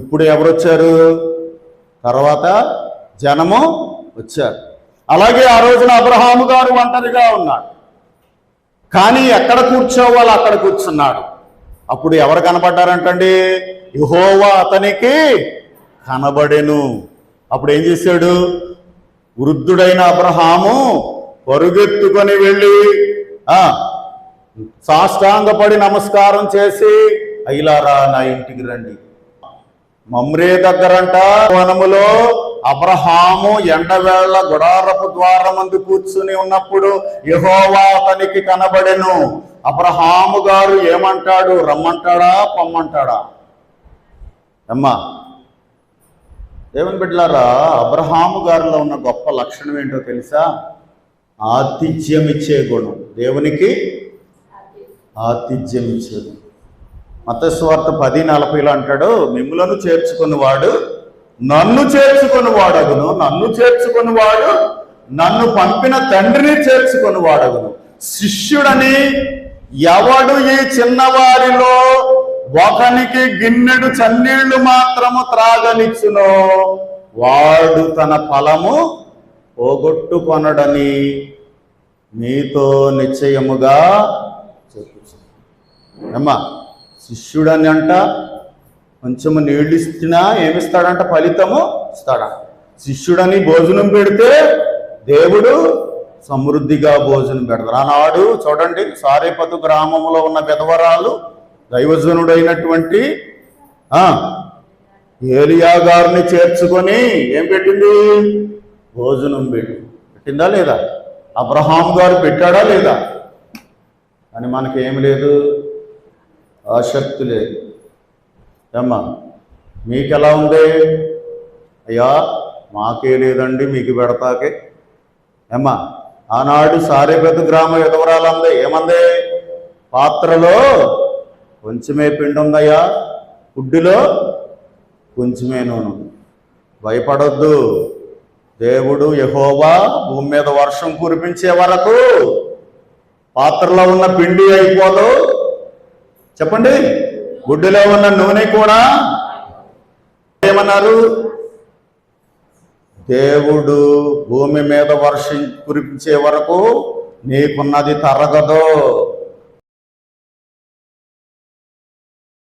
ఇప్పుడు ఎవరు వచ్చారు తర్వాత జనము వచ్చారు. అలాగే ఆ రోజున అబ్రహాము గారు ఒంటరిగా ఉన్నాడు కానీ ఎక్కడ కూర్చోవాలో అక్కడ కూర్చున్నాడు అప్పుడు ఎవరు కనబడ్డారంటండి? యహోవా అతనికి కనబడెను. అప్పుడు ఏం చేశాడు? వృద్ధుడైన అబ్రహాము పరుగెత్తుకొని వెళ్ళి ఆ సాష్టాంగపడి నమస్కారం చేసి అయిలారా నా ఇంటికి రండి. మమ్రే దగ్గరంట. వనములో అబ్రహాము ఎండవేళ్ళ గుడారపు ద్వారమందు కూర్చుని ఉన్నప్పుడు యహోవా అతనికి కనబడెను. అబ్రహాము గారు ఏమంటాడు? రమ్మంటాడా? పొమ్మంటాడా? అమ్మా దేవుని బిడ్డలారా అబ్రహాము గారిలో ఉన్న గొప్ప లక్షణం ఏంటో తెలుసా? ఆతిథ్యం ఇచ్చే గుణం. దేవునికి ఆతిథ్యం ఇచ్చేది మతస్వార్థ పది నలభైలో అంటాడు మిమ్ములను చేర్చుకున్నవాడు నన్ను చేర్చుకుని వాడగును నన్ను చేర్చుకుని వాడు నన్ను పంపిన తండ్రిని చేర్చుకుని వాడగును శిష్యుడని ఎవడు ఈ చిన్నవారిలో ఒకనికి గిన్నెడు చన్నీళ్ళు మాత్రము త్రాగనిచ్చునో వాడు తన ఫలము పోగొట్టుకొనడని మీతో నిశ్చయముగా చెప్పుచు. అమ్మా శిష్యుడని అంట కొంచెము నీళ్ళు ఇస్తున్నా ఏమిస్తాడంట? ఫలితము ఇస్తాడా. శిష్యుడని భోజనం పెడితే దేవుడు సమృద్ధిగా భోజనం పెడతారు ఆనాడు చూడండి సారేపతు గ్రామంలో ఉన్న విధవరాలు దైవజనుడైనటువంటి ఏలియా గారిని చేర్చుకొని ఏం పెట్టింది? భోజనం పెట్టి. పెట్టిందా లేదా? అబ్రహాం గారు పెట్టాడా లేదా? అని మనకేం లేదు. ఆసక్తి లేదు. ఏమ్మా మీకు ఎలా ఉంది? అయ్యా మాకే లేదండి మీకు పెడతాకే. ఏమ్మా ఆనాడు సారేపేద గ్రామ విధవరాలంది ఏమంది? పాత్రలో కొంచెమే పిండి ఉందయ్యా గుడ్డులో కొంచెమే నూనె. భయపడొద్దు. దేవుడు యహోవా భూమి మీద వర్షం కురిపించే వరకు పాత్రలో ఉన్న పిండి అయిపోదు. చెప్పండి. గుడ్డులో ఉన్న నూనె కూడా ఏమన్నారు? దేవుడు భూమి మీద వర్షం కురిపించే వరకు నీకున్నది తరగదు.